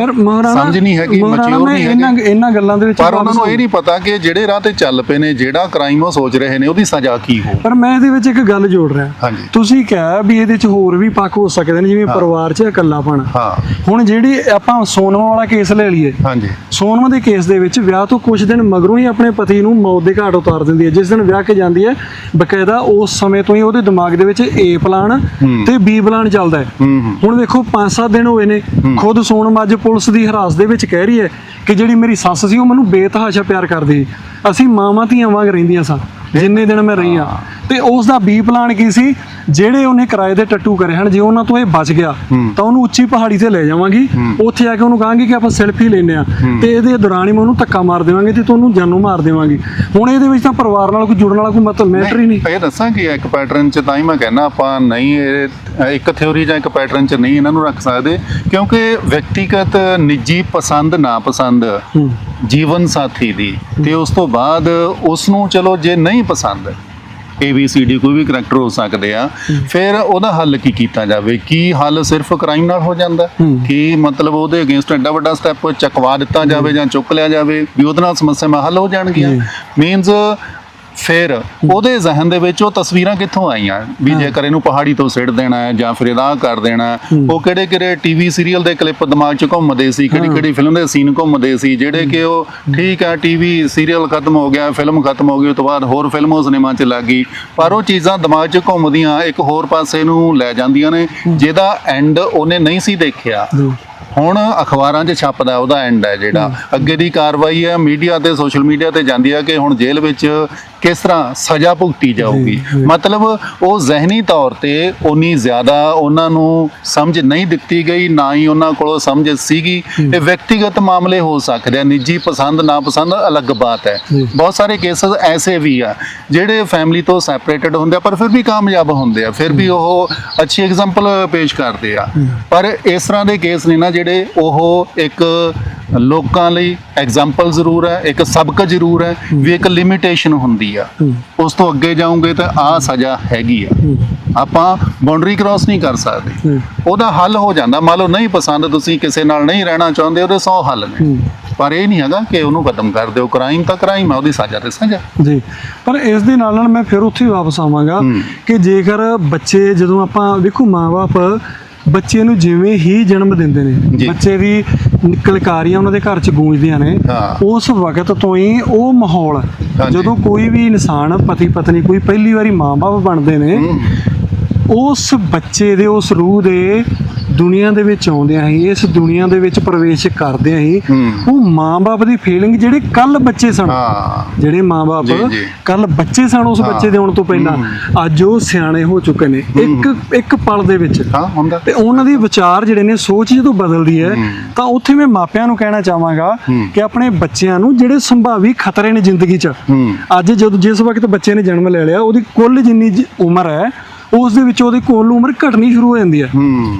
ਸਮਝ ਨਹੀਂ ਹੈਗੀ ਮੈਚੁਰ ਨਹੀਂ
ਇਹਨਾਂ
ਹੈਗੀ।
ਇਹਨਾਂ ਗੱਲਾਂ ਦੇ ਵਿੱਚ
ਪਰ ਉਹਨਾਂ ਨੂੰ ਇਹ ਨਹੀਂ ਪਤਾ ਕਿ ਜਿਹੜੇ ਰਾਹ ਤੇ ਚੱਲ ਪਏ ਨੇ ਜਿਹੜਾ ਕ੍ਰਾਈਮ ਉਹ ਸੋਚ ਰਹੇ ਨੇ ਉਹਦੀ ਸਜ਼ਾ ਕੀ ਹੋ
ਪਰ ਮੈਂ ਇਹਦੇ ਵਿੱਚ ਇੱਕ ਗੱਲ ਜੋੜ ਰਿਹਾ। ਤੁਸੀਂ ਕਿਹਾ ਵੀ ਇਹਦੇ ਚ ਹੋਰ ਵੀ ਪੱਖ ਹੋ ਸਕਦੇ ਨੇ ਜਿਵੇਂ ਪਰਿਵਾਰ 'ਚ ਇਕੱਲਾਪਣ।
ਹਾਂ।
ਹੁਣ ਜਿਹੜੀ ਆਪਾਂ ਸੋਨਮ ਵਾਲਾ ਕੇਸ ਲੈ ਲਈਏ।
ਹਾਂਜੀ।
ਸੋਨਮ ਦੇ ਕੇਸ ਦੇ ਵਿੱਚ ਵਿਆਹ ਤੋਂ ਕੁਝ ਦਿਨ ਮਗਰੋਂ ਹੀ ਆਪਣੇ ਪਤੀ ਨੂੰ ਮੌਤ ਦੇ ਘਾਟ ਉਤਾਰ ਦਿੰਦੀ ਹੈ। ਜਿਸ ਦਿਨ ਵਿਆਹ ਕੇ ਜਾਂਦੀ ਹੈ ਬਕਾਇਦਾ ਉਸ ਸਮੇਂ ਤੋਂ ਹੀ ਉਹਦੇ ਦਿਮਾਗ ਦੇ ਵਿੱਚ ਏ ਪਲਾਨ
ਹੂੰ।
ਤੇ ਬੀ ਪਲਾਨ ਚੱਲਦਾ ਹੈ।
ਹੂੰ ਹੂੰ।
ਹੁਣ ਵੇਖੋ 5-7 ਦਿਨ ਹੋਏ ਨੇ ਖੁਦ ਸੋਨਮ ਅੱਜ ਪੁਲਿਸ ਦੀ ਹਿਰਾਸਤ ਦੇ ਵਿੱਚ ਕਹਿ ਰਹੀ ਹੈ ਕਿ ਜਿਹੜੀ ਮੇਰੀ ਸੱਸ ਸੀ ਉਹ ਮੈਨੂੰ ਬੇਤਹਾਸ਼ਾ ਪਿਆਰ ਕਰਦੀ ਅਸੀਂ ਮਾਵਾਂ ਧੀਆਂ ਵਾਂਗ ਰਹਿੰਦੀਆਂ ਸਾਂ। ਜਿੰਨੇ ਦਿਨ ਮੈਂ ਰਹੀ ਆ ਤੇ ਉਸ ਦਾ ਬੀ ਪਲਾਨ ਕੀ ਸੀ? ਜਿਹੜੇ ਉਹਨੇ ਕਿਰਾਏ ਦੇ ਟੱਟੂ ਕਰੇ ਹਨ ਜੇ ਉਹਨਾਂ ਤੋਂ ਇਹ ਬਚ ਗਿਆ। ਤਾਂ ਉਹਨੂੰ ਉੱਚੀ ਪਹਾੜੀ ਤੇ ਲੈ ਜਾਵਾਂਗੀ। ਉੱਥੇ ਆ ਕੇ ਉਹਨੂੰ ਕਹਾਂਗੇ ਕਿ ਆਪਾਂ ਸੈਲਫੀ ਲੈਨੇ ਆ ਤੇ ਇਹਦੇ ਦੌਰਾਨ ਹੀ ਮੈਂ ਉਹਨੂੰ ਧੱਕਾ ਮਾਰ ਦੇਵਾਂਗੇ ਤੇ ਤੁਹਾਨੂੰ ਜਾਨੋਂ ਮਾਰ ਦੇਵਾਂਗੇ। ਹੁਣ ਇਹਦੇ ਵਿੱਚ ਤਾਂ ਪਰਿਵਾਰ ਨਾਲ ਕੋਈ ਜੁੜਨ ਵਾਲਾ ਕੋਈ ਮਤਲਬ ਮੈਟਰ ਹੀ ਨਹੀਂ।
ਇਹ ਦੱਸਾਂ ਕਿ ਇੱਕ ਪੈਟਰਨ ਚ ਤਾਂ ਹੀ ਮੈਂ ਕਹਿੰਦਾ ਆਪਾਂ ਨਹੀਂ ਇੱਕ ਥਿਉਰੀ ਜਾਂ ਇੱਕ ਪੈਟਰਨ ਚ ਨਹੀਂ ਇਹਨਾਂ ਨੂੰ ਰੱਖ ਸਕਦੇ ਕਿਉਂਕਿ ਵਿਅਕਤੀਗਤ ਨਿੱਜੀ ਪਸੰਦ ਨਾ ਪਸੰਦ ਜੀਵਨ ਸਾਥੀ ਦੀ ਤੇ ਉਸ ਤੋਂ ਬਾਅਦ ਉਸ ਨੂੰ ਚਲੋ ਜੇ ਨਹੀਂ ਪਸੰਦ ਏ ਬੀ ਸੀ ਡੀ ਕੋਈ ਵੀ ਕਰੈਕਟਰ ਹੋ ਸਕਦੇ ਆ। ਫਿਰ ਉਹਦਾ ਹੱਲ ਕੀ ਕੀਤਾ ਜਾਵੇ? ਕੀ ਹੱਲ ਸਿਰਫ ਕ੍ਰਾਈਮ ਨਾਲ ਹੋ ਜਾਂਦਾ। ਕੀ ਮਤਲਬ ਉਹਦੇ ਅਗੇਂਸਟ ਐਡਾ ਵੱਡਾ ਸਟੈਪ ਚੱਕਵਾ ਦਿੱਤਾ ਜਾਵੇ ਜਾਂ ਚੁੱਕ ਲਿਆ ਜਾਵੇ? ਵੀ ਉਹਦੇ ਨਾਲ ਸਮੱਸਿਆਵਾਂ ਹੱਲ ਹੋ ਜਾਣਗੀਆਂ। ਮੀਨਸ ਫਿਰ ਉਹਦੇ ਜ਼ਹਨ ਦੇ ਵਿੱਚ ਉਹ ਤਸਵੀਰਾਂ ਕਿੱਥੋਂ ਆਈਆਂ? ਵੀ ਜੇਕਰ ਇਹਨੂੰ ਪਹਾੜੀ ਤੋਂ ਸਿੱਟ ਦੇਣਾ ਹੈ ਜਾਂ ਫਿਰ ਇਹਦਾ ਕਰ ਦੇਣਾ ਉਹ ਕਿਹੜੇ ਕਿਹੜੇ ਟੀਵੀ ਸੀਰੀਅਲ ਦੇ ਕਲਿੱਪ ਦਿਮਾਗ 'ਚ ਘੁੰਮਦੇ ਸੀ ਕਿਹੜੀ ਕਿਹੜੀ ਫਿਲਮ ਦੇ ਸੀਨ ਘੁੰਮਦੇ ਸੀ ਜਿਹੜੇ ਕਿ ਉਹ ਠੀਕ ਹੈ ਟੀਵੀ ਸੀਰੀਅਲ ਖਤਮ ਹੋ ਗਿਆ ਫਿਲਮ ਖਤਮ ਹੋ ਗਈ ਉਸ ਤੋਂ ਬਾਅਦ ਹੋਰ ਫਿਲਮ ਉਹ ਸਿਨੇਮਾ 'ਚ ਲੱਗ ਗਈ। ਪਰ ਉਹ ਚੀਜ਼ਾਂ ਦਿਮਾਗ 'ਚ ਘੁੰਮਦੀਆਂ ਇੱਕ ਹੋਰ ਪਾਸੇ ਨੂੰ ਲੈ ਜਾਂਦੀਆਂ ਨੇ ਜਿਹਦਾ ਐਂਡ ਉਹਨੇ ਨਹੀਂ ਸੀ ਦੇਖਿਆ। ਹੁਣ ਅਖਬਾਰਾਂ 'ਚ ਛਪਦਾ ਉਹਦਾ ਐਂਡ ਹੈ ਜਿਹੜਾ। ਅੱਗੇ ਦੀ ਕਾਰਵਾਈ ਹੈ ਮੀਡੀਆ ਤੇ ਸੋਸ਼ਲ ਮੀਡੀਆ ਤੇ ਜਾਂਦੀ ਹੈ ਕਿ ਹੁਣ ਜੇਲ੍ਹ ਵਿੱਚ ਕਿਸ ਤਰ੍ਹਾਂ ਸਜ਼ਾ ਭੁਗਤੀ ਜਾਊਗੀ। ਮਤਲਬ ਉਹ ਜ਼ਹਿਨੀ ਤੌਰ ਤੇ ਉਨੀ ਜ਼ਿਆਦਾ ਉਹਨਾਂ ਨੂੰ ਸਮਝ ਨਹੀਂ ਦਿੱਤੀ ਗਈ ਨਾ ਹੀ ਉਹਨਾਂ ਕੋਲੋਂ ਸਮਝ ਸੀਗੀ ਇਹ ਵਿਅਕਤੀਗਤ ਮਾਮਲੇ ਹੋ ਸਕਦੇ ਆ। ਨਿੱਜੀ ਪਸੰਦ ਨਾ ਪਸੰਦ ਅਲੱਗ ਬਾਤ ਹੈ। ਬਹੁਤ ਸਾਰੇ ਕੇਸਸ ਐਸੇ ਵੀ ਆ ਜਿਹੜੇ ਫੈਮਿਲੀ ਤੋਂ ਸੈਪਰੇਟਡ ਹੁੰਦੇ ਆ ਪਰ ਫਿਰ ਵੀ ਕਾਮਯਾਬ ਹੁੰਦੇ ਆ। ਫਿਰ ਵੀ ਉਹ ਅੱਛੀ ਐਗਜ਼ਾਮਪਲ ਪੇਸ਼ ਕਰਦੇ ਆ। ਪਰ ਇਸ ਤਰ੍ਹਾਂ ਦੇ ਕੇਸ ਨੇ ਨਾ ਜਿਹੜੇ ਉਹ ਇੱਕ ਲੋਕਾਂ ਲਈ ਐਗਜ਼ਾਮਪਲ ਜ਼ਰੂਰ ਹੈ ਇੱਕ ਸਬਕ ਜ਼ਰੂਰ ਹੈ ਵੀ ਇੱਕ ਲਿਮਿਟੇਸ਼ਨ ਹੁੰਦੀ ਆ। ਉਸ ਤੋਂ ਅੱਗੇ ਜਾਓਗੇ ਤਾਂ ਆ ਸਜ਼ਾ ਹੈਗੀ ਆ। ਆਪਾਂ ਬਾਉਂਡਰੀ ਕ੍ਰਾਸ ਨਹੀਂ ਕਰ ਸਕਦੇ। ਉਹਦਾ ਹੱਲ ਹੋ ਜਾਂਦਾ। ਮੰਨ ਲਓ ਨਹੀਂ ਪਸੰਦ ਤੁਸੀਂ ਕਿਸੇ ਨਾਲ ਨਹੀਂ ਰਹਿਣਾ ਚਾਹੁੰਦੇ ਉਹਦੇ 100 ਹੱਲ ਨੇ। ਪਰ ਇਹ ਨਹੀਂ ਹੈਗਾ ਕਿ ਉਹਨੂੰ ਖਤਮ ਕਰ ਦਿਓ। ਕ੍ਰਾਈਮ ਤਾਂ ਕ੍ਰਾਈਮ ਹੈ ਉਹਦੀ ਸਜ਼ਾ ਤੇ ਸਜ਼ਾ।
ਜੀ। ਪਰ ਇਸ ਦੇ ਨਾਲ ਨਾਲ ਮੈਂ ਫਿਰ ਉੱਥੇ ਵਾਪਸ ਆਵਾਂਗਾ। ਕਿ ਜੇਕਰ ਬੱਚੇ ਜਦੋਂ ਆਪਾਂ ਵੇਖੋ ਮਾਪੇ ਬੱਚੇ ਨੂੰ ਜਿਵੇਂ ਹੀ ਜਨਮ ਦਿੰਦੇ ਨੇ
ਜੀ।
ਬੱਚੇ ਦੀ ਕਲਕਾਰੀਆਂ ਉਹਨਾਂ ਦੇ ਘਰ ਚ ਗੂੰਜਦੀਆਂ ਨੇ
ਹਾਂ।
ਉਸ ਵਕਤ ਤੋਂ ਹੀ ਉਹ ਮਾਹੌਲ
ਹਾਂਜੀ।
ਜਦੋਂ ਕੋਈ ਵੀ ਇਨਸਾਨ ਪਤੀ ਪਤਨੀ ਕੋਈ ਪਹਿਲੀ ਵਾਰੀ ਮਾਂ-ਬਾਪ ਬਣਦੇ ਨੇ
ਹੂੰ।
ਉਸ ਬੱਚੇ ਦੇ ਉਸ ਰੂਹ ਦੇ ਦੁਨੀਆ ਦੇ ਵਿੱਚ ਆਉਂਦਿਆਂ ਹੀ ਇਸ ਦੁਨੀਆ ਦੇ ਵਿੱਚ ਪ੍ਰਵੇਸ਼ ਕਰਦਿਆਂ ਹੀ। ਉਹ ਮਾਂ-ਬਾਪ ਦੀ ਫੀਲਿੰਗ ਜਿਹੜੇ ਕੱਲ ਬੱਚੇ ਸਨ ਜਿਹੜੇ
ਜੀ।
ਕੱਲ ਬੱਚੇ ਸਨ ਉਸ। ਬੱਚੇ ਦੇ ਆਉਣ ਤੋਂ ਪਹਿਲਾਂ ਅੱਜ ਉਹ ਸਿਆਣੇ ਹੋ ਚੁੱਕੇ ਨੇ ਇੱਕ ਇੱਕ ਪਲ ਦੇ ਵਿੱਚ ਤੇ ਉਹਨਾਂ ਦੀ ਵਿਚਾਰ ਜਿਹੜੇ ਨੇ ਸੋਚ ਜਦੋਂ ਬਦਲਦੀ ਹੈ ਤਾਂ ਉੱਥੇ ਮੈਂ ਮਾਪਿਆਂ ਨੂੰ ਕਹਿਣਾ ਚਾਹਾਂਗਾ। ਕਿ ਆਪਣੇ ਬੱਚਿਆਂ ਨੂੰ ਜਿਹੜੇ ਸੰਭਾਵੀ ਖਤਰੇ ਨੇ ਜ਼ਿੰਦਗੀ 'ਚ ਅੱਜ ਜਦੋਂ ਜਿਸ ਵਕਤ ਬੱਚੇ ਨੇ ਜਨਮ ਲੈ ਲਿਆ ਉਹਦੀ ਕੁੱਲ ਜਿੰਨੀ ਉਮਰ ਹੈ ਉਸ ਦੇ ਵਿੱਚ ਉਹਦੀ ਕੁੱਲ ਉਮਰ ਘਟਣੀ ਸ਼ੁਰੂ ਹੋ ਜਾਂਦੀ ਹੈ।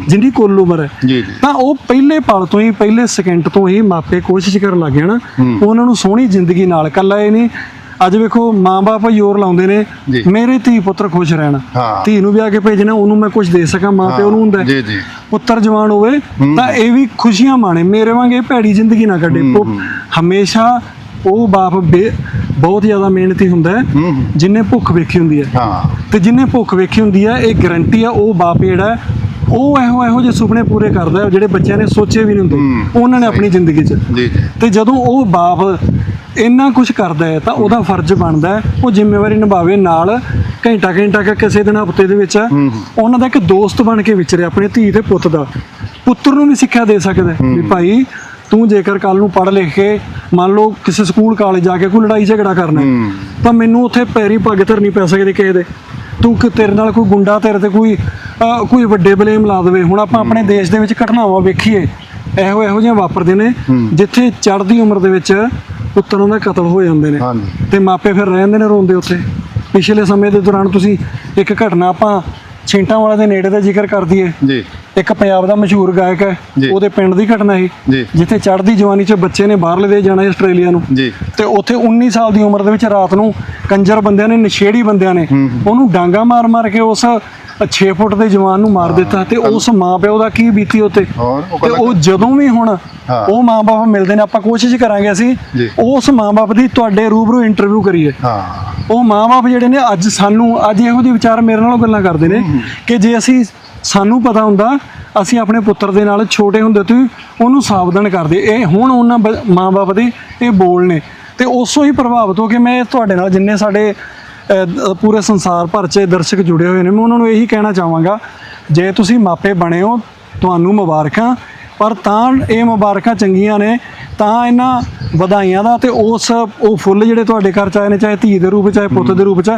ਜਿੰਨੀ ਕੁੱਲ ਉਮਰ ਹੈ।
ਜੀ ਜੀ।
ਤਾਂ ਉਹ ਪਹਿਲੇ ਪਲ ਤੋਂ ਹੀ ਪਹਿਲੇ ਸਕਿੰਟ ਤੋਂ ਹੀ ਮਾਪੇ ਕੋਸ਼ਿਸ਼ ਕਰਨ ਲੱਗ ਜਾਣ। ਉਹਨਾਂ ਨੂੰ ਸੋਹਣੀ ਜ਼ਿੰਦਗੀ ਨਾਲ ਕੱਲਾ ਇਹ ਨਹੀਂ ਅੱਜ ਵੇਖੋ ਮਾਂ-ਬਾਪ ਜ਼ੋਰ ਲਾਉਂਦੇ ਨੇ। ਮੇਰੇ ਧੀ ਪੁੱਤਰ ਖੁਸ਼ ਰਹਿਣ। ਧੀ ਨੂੰ ਵਿਆਹ ਕੇ ਭੇਜਣਾ ਉਹਨੂੰ ਮੈਂ ਕੁਝ ਦੇ ਸਕਾਂ ਮਾਂ ਪਿਓ ਨੂੰ ਹੁੰਦਾ ਹੈ।
ਜੀ ਜੀ।
ਪੁੱਤਰ ਜਵਾਨ ਹੋਵੇ ਤਾਂ ਇਹ ਵੀ ਖੁਸ਼ੀਆਂ ਮਾਣੇ। ਮੇਰੇ ਵਾਂਗੇ ਭੈੜੀ ਜ਼ਿੰਦਗੀ ਨਾ ਕੱਢੇ। ਹਮੇਸ਼ਾ ਉਹ ਬਾਪ ਬੇ- ਬਹੁਤ ਜ਼ਿਆਦਾ ਮਿਹਨਤੀ ਹੁੰਦਾ ਹੈ। ਜਿਨੇ ਭੁੱਖ ਵੇਖੀ ਹੁੰਦੀ ਹੈ।
ਹਾਂ।
ਤੇ ਜਿਨੇ ਭੁੱਖ ਵੇਖੀ ਹੁੰਦੀ ਹੈ ਇਹ ਗਰੰਟੀ ਆ ਉਹ ਬਾਪ ਜਿਹੜਾ ਉਹ ਇਹੋ ਇਹੋ ਜਿਹੇ ਸੁਪਨੇ ਪੂਰੇ ਕਰਦਾ ਹੈ ਜਿਹੜੇ ਬੱਚਿਆਂ ਨੇ ਸੋਚੇ ਵੀ ਨਹੀਂ ਹੁੰਦੇ ਉਹਨਾਂ ਨੇ ਆਪਣੀ ਜ਼ਿੰਦਗੀ 'ਚ। ਤੇ ਜਦੋਂ ਉਹ ਬਾਪ ਇੰਨਾ ਕੁਝ ਕਰਦਾ ਹੈ ਤਾਂ ਉਹਦਾ ਫਰਜ਼ ਬਣਦਾ ਹੈ ਉਹ ਜ਼ਿੰਮੇਵਾਰੀ ਨਿਭਾਵੇ ਨਾਲ ਘੰਟਾ ਘੰਟਾ ਕਿ ਕਿਸੇ ਦਿਨ ਹਫ਼ਤੇ ਦੇ ਵਿੱਚ। ਉਹਨਾਂ ਦਾ ਇੱਕ ਦੋਸਤ ਬਣ ਕੇ ਵਿਚਰੇ ਆਪਣੇ ਧੀ ਤੇ ਪੁੱਤ ਦਾ। ਪੁੱਤਰ ਨੂੰ ਵੀ ਸਿੱਖਿਆ ਦੇ ਸਕਦਾ ਵੀ ਭਾਈ ਤੂੰ ਜੇਕਰ ਕੱਲ ਨੂੰ ਪੜ੍ਹ ਲਿਖ ਕੇ ਮੰਨ ਲਓ ਕਿਸੇ ਸਕੂਲ ਕਾਲਜ ਜਾ ਕੇ ਕੋਈ ਲੜਾਈ ਝਗੜਾ ਕਰਨਾ ਹੈ। ਤਾਂ ਮੈਨੂੰ ਉੱਥੇ ਪੈਰੀ ਪੱਗ ਧਰਨੀ ਪੈ ਸਕਦੀ ਕਿਸੇ ਦੇ। ਤੂੰ ਕਿ ਤੇਰੇ ਨਾਲ ਕੋਈ ਗੁੰਡਾ ਤੇਰੇ ਤੇ ਕੋਈ ਅਹ, ਕੋਈ ਵੱਡੇ ਬਲੇਮ ਲਾ ਦੇਵੇ। ਹੁਣ ਆਪਾਂ ਆਪਣੇ ਦੇਸ਼ ਦੇ ਵਿੱਚ ਘਟਨਾਵਾਂ ਵੇਖੀਏ ਇਹੋ ਇਹੋ ਜਿਹੀਆਂ ਵਾਪਰਦੇ ਨੇ ਜਿੱਥੇ ਚੜ੍ਹਦੀ ਉਮਰ ਦੇ ਵਿੱਚ ਪੁੱਤਰਾਂ ਦਾ ਕਤਲ ਹੋ ਜਾਂਦੇ ਨੇ।
ਹਾਂਜੀ।
ਤੇ ਮਾਪੇ ਫਿਰ ਰਹਿ ਜਾਂਦੇ ਨੇ ਰੋਂਦੇ ਉੱਥੇ। ਪਿਛਲੇ ਸਮੇਂ ਦੇ ਦੌਰਾਨ ਤੁਸੀਂ ਇੱਕ ਘਟਨਾ ਆਪਾਂ ਛਿੰਟਾਂ ਵਾਲਾ ਦੇ ਨੇੜੇ ਦਾ ਜ਼ਿਕਰ ਕਰ ਦਈਏ।
ਜੀ।
ਇੱਕ ਪੰਜਾਬ ਦਾ ਮਸ਼ਹੂਰ ਗਾਇਕ ਹੈ। ਉਹਦੇ ਪਿੰਡ ਦੀ ਘਟਨਾ ਸੀ
ਜੀ।
ਜਿੱਥੇ ਚੜ੍ਹਦੀ ਜਵਾਨੀ 'ਚ ਬੱਚੇ ਨੇ ਬਾਹਰਲੇ ਦੇ ਜਾਣਾ ਆਸਟ੍ਰੇਲੀਆ ਨੂੰ ਤੇ ਉੱਥੇ 19 ਸਾਲ ਦੀ ਉਮਰ ਦੇ ਵਿੱਚ ਰਾਤ ਨੂੰ ਕੰਜਰ ਬੰਦਿਆਂ ਨੇ ਨਸ਼ੇੜੀ ਬੰਦਿਆਂ ਨੇ ਉਹਨੂੰ ਡਾਂਗਾ ਮਾਰ-ਮਾਰ ਕੇ ਉਸ 6 ਫੁੱਟ ਦੇ ਜਵਾਨ ਨੂੰ ਮਾਰ ਦਿੱਤਾ ਤੇ ਉਸ ਮਾਂ ਪਿਓ ਦਾ ਕੀ ਬੀਤੀ ਉੱਤੇ ਤੇ ਉਹ ਜਦੋਂ ਵੀ ਹੁਣ। ਉਹ ਮਾਂ-ਬਾਪ ਮਿਲਦੇ ਨੇ ਆਪਾਂ ਕੋਸ਼ਿਸ਼ ਕਰਾਂਗੇ ਅਸੀਂ। ਉਸ ਮਾਂ-ਬਾਪ ਦੀ ਤੁਹਾਡੇ ਰੂਬਰੂ ਇੰਟਰਵਿਊ ਕਰੀਏ।
ਹਾਂ।
ਉਹ ਮਾਂ-ਬਾਪ ਜਿਹੜੇ ਨੇ ਅੱਜ ਸਾਨੂੰ ਅੱਜ ਇਹੋ ਜਿਹੇ ਵਿਚਾਰ ਮੇਰੇ ਨਾਲੋਂ ਗੱਲਾਂ ਕਰਦੇ ਨੇ ਕਿ ਜੇ ਅਸੀਂ ਸਾਨੂੰ ਪਤਾ ਹੁੰਦਾ ਅਸੀਂ ਆਪਣੇ ਪੁੱਤਰ ਦੇ ਨਾਲ ਛੋਟੇ ਹੁੰਦੇ ਤੋਂ ਉਹਨੂੰ ਸਾਵਧਾਨ ਕਰਦੇ। ਇਹ ਹੁਣ ਉਹਨਾਂ ਬ- ਮਾਂ-ਬਾਪ ਦੇ ਇਹ ਬੋਲ ਨੇ। ਤੇ ਉਸੋਂ ਹੀ ਪ੍ਰਭਾਵਿਤ ਹੋ ਕੇ ਮੈਂ ਤੁਹਾਡੇ ਨਾਲ ਜਿੰਨੇ ਸਾਡੇ ਪੂਰੇ ਸੰਸਾਰ ਭਰ 'ਚ ਦਰਸ਼ਕ ਜੁੜੇ ਹੋਏ ਨੇ। ਮੈਂ ਉਹਨਾਂ ਨੂੰ ਇਹੀ ਕਹਿਣਾ ਚਾਹਾਂਗਾ ਜੇ ਤੁਸੀਂ ਮਾਪੇ ਬਣੇ ਹੋ ਤੁਹਾਨੂੰ ਮੁਬਾਰਕਾਂ। ਪਰ ਤਾਂ ਇਹ ਮੁਬਾਰਕਾਂ ਚੰਗੀਆਂ ਨੇ ਤਾਂ ਇਹਨਾਂ ਵਧਾਈਆਂ ਦਾ ਤੇ ਉਸ ਉਹ ਫੁੱਲ ਜਿਹੜੇ ਤੁਹਾਡੇ ਘਰ ਚ ਆਏ ਨੇ ਚਾਹੇ ਧੀ ਦੇ ਰੂਪ ਵਿੱਚ ਚਾਹੇ ਪੁੱਤ ਦੇ ਰੂਪ ਚ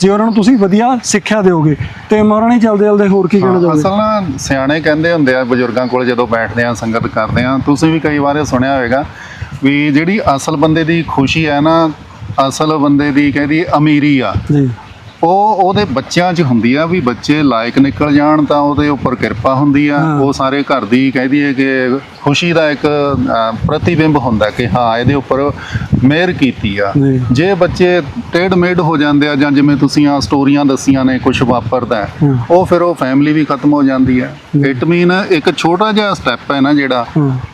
ਜੇ ਉਹਨਾਂ ਨੂੰ ਤੁਸੀਂ ਵਧੀਆ ਸਿੱਖਿਆ ਦਿਓਗੇ। ਤੇ ਮਹਾਰਾਣੀ ਚਲਦੇ ਚਲਦੇ ਹੋਰ ਕੀ ਕਹਿਣਾ
ਹਾਂ, ਅਸਲ ਨਾ ਸਿਆਣੇ ਕਹਿੰਦੇ ਹੁੰਦੇ ਆ ਬਜ਼ੁਰਗਾਂ ਕੋਲ ਜਦੋਂ ਬੈਠਦੇ ਆ ਸੰਗਤ ਕਰਦੇ ਆ ਤੁਸੀਂ ਵੀ ਕਈ ਵਾਰ ਇਹ ਸੁਣਿਆ ਹੋਵੇਗਾ ਵੀ ਜਿਹੜੀ ਅਸਲ ਬੰਦੇ ਦੀ ਖੁਸ਼ੀ ਹੈ ਨਾ ਅਸਲ ਬੰਦੇ ਦੀ ਕਹਿੰਦੀ ਅਮੀਰੀ ਆ
ਜੀ
ਉਹ ਉਹਦੇ ਬੱਚਿਆਂ 'ਚ ਹੁੰਦੀ ਆ ਵੀ ਬੱਚੇ ਲਾਇਕ ਨਿਕਲ ਜਾਣ ਤਾਂ ਉਹਦੇ ਉੱਪਰ ਕਿਰਪਾ ਹੁੰਦੀ ਆ। ਉਹ ਸਾਰੇ ਘਰ ਦੀ ਕਹਿੰਦੀ ਹੈ ਕਿ ਖੁਸ਼ੀ ਦਾ ਇੱਕ ਪ੍ਰਤੀਬਿੰਬ ਹੁੰਦਾ ਕਿ ਹਾਂ ਇਹਦੇ ਉੱਪਰ ਮਿਹਰ ਕੀਤੀ ਆ
ਜੀ।
ਬੱਚੇ ਟੇਢ ਮੇਢ ਹੋ ਜਾਂਦੇ ਆ ਜਾਂ ਜਿਵੇਂ ਤੁਸੀਂ ਆ ਸਟੋਰੀਆਂ ਦੱਸੀਆਂ ਨੇ ਕੁਝ ਵਾਪਰਦਾ। ਉਹ ਫਿਰ ਉਹ ਫੈਮਿਲੀ ਵੀ ਖਤਮ ਹੋ ਜਾਂਦੀ ਹੈ ਇਟ ਮੀਨ ਇੱਕ ਛੋਟਾ ਜਿਹਾ ਸਟੈਪ ਹੈ ਨਾ ਜਿਹੜਾ।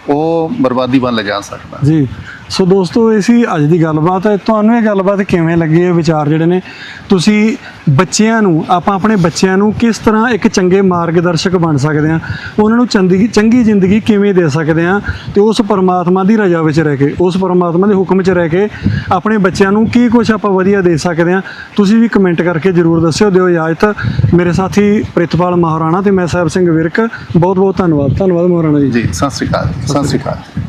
ਉਹ ਬਰਬਾਦੀ ਵੱਲ ਲਿਜਾ ਸਕਦਾ
ਜੀ ਸੋ ਦੋਸਤੋ, ਇਹ ਸੀ ਅੱਜ ਦੀ ਗੱਲਬਾਤ। ਹੈ ਤੁਹਾਨੂੰ ਇਹ ਗੱਲਬਾਤ ਕਿਵੇਂ ਲੱਗੀ, ਇਹ ਵਿਚਾਰ ਜਿਹੜੇ ਨੇ? ਤੁਸੀਂ ਬੱਚਿਆਂ ਨੂੰ, ਆਪਾਂ ਆਪਣੇ ਬੱਚਿਆਂ ਨੂੰ ਕਿਸ ਤਰ੍ਹਾਂ ਇੱਕ ਚੰਗੇ ਮਾਰਗਦਰਸ਼ਕ ਬਣ ਸਕਦੇ ਆ ਉਹਨਾਂ ਨੂੰ ਚੰਗੀ ਚੰਗੀ ਜ਼ਿੰਦਗੀ ਕਿਵੇਂ ਦੇ ਸਕਦੇ ਆ ਤੇ ਉਸ ਪਰਮਾਤਮਾ ਦੀ ਰਜ਼ਾ ਵਿੱਚ ਰਹਿ ਕੇ, ਉਸ ਪਰਮਾਤਮਾ ਦੇ ਹੁਕਮ 'ਚ ਰਹਿ ਕੇ ਆਪਣੇ ਬੱਚਿਆਂ ਨੂੰ ਕੀ ਕੁਝ ਆਪਾਂ ਵਧੀਆ ਦੇ ਸਕਦੇ ਆ ਤੁਸੀਂ ਵੀ ਕਮੈਂਟ ਕਰਕੇ ਜਰੂਰ ਦੱਸਿਓ, ਦਿਓ ਇਜਾਜ਼ਤ। ਮੇਰੇ ਸਾਥੀ ਪ੍ਰਿਤਪਾਲ ਮਹਾਰਾਣਾ ਤੇ ਮੈਂ ਸਾਹਿਬ ਸਿੰਘ ਵਿਰਕ ਬਹੁਤ ਬਹੁਤ ਧੰਨਵਾਦ। ਧੰਨਵਾਦ ਮਹਾਰਾਣਾ ਜੀ।
ਜੀ, ਸਤਿ ਸ਼੍ਰੀ ਅਕਾਲ ਸਤਿ ਸ਼੍ਰੀ ਅਕਾਲ।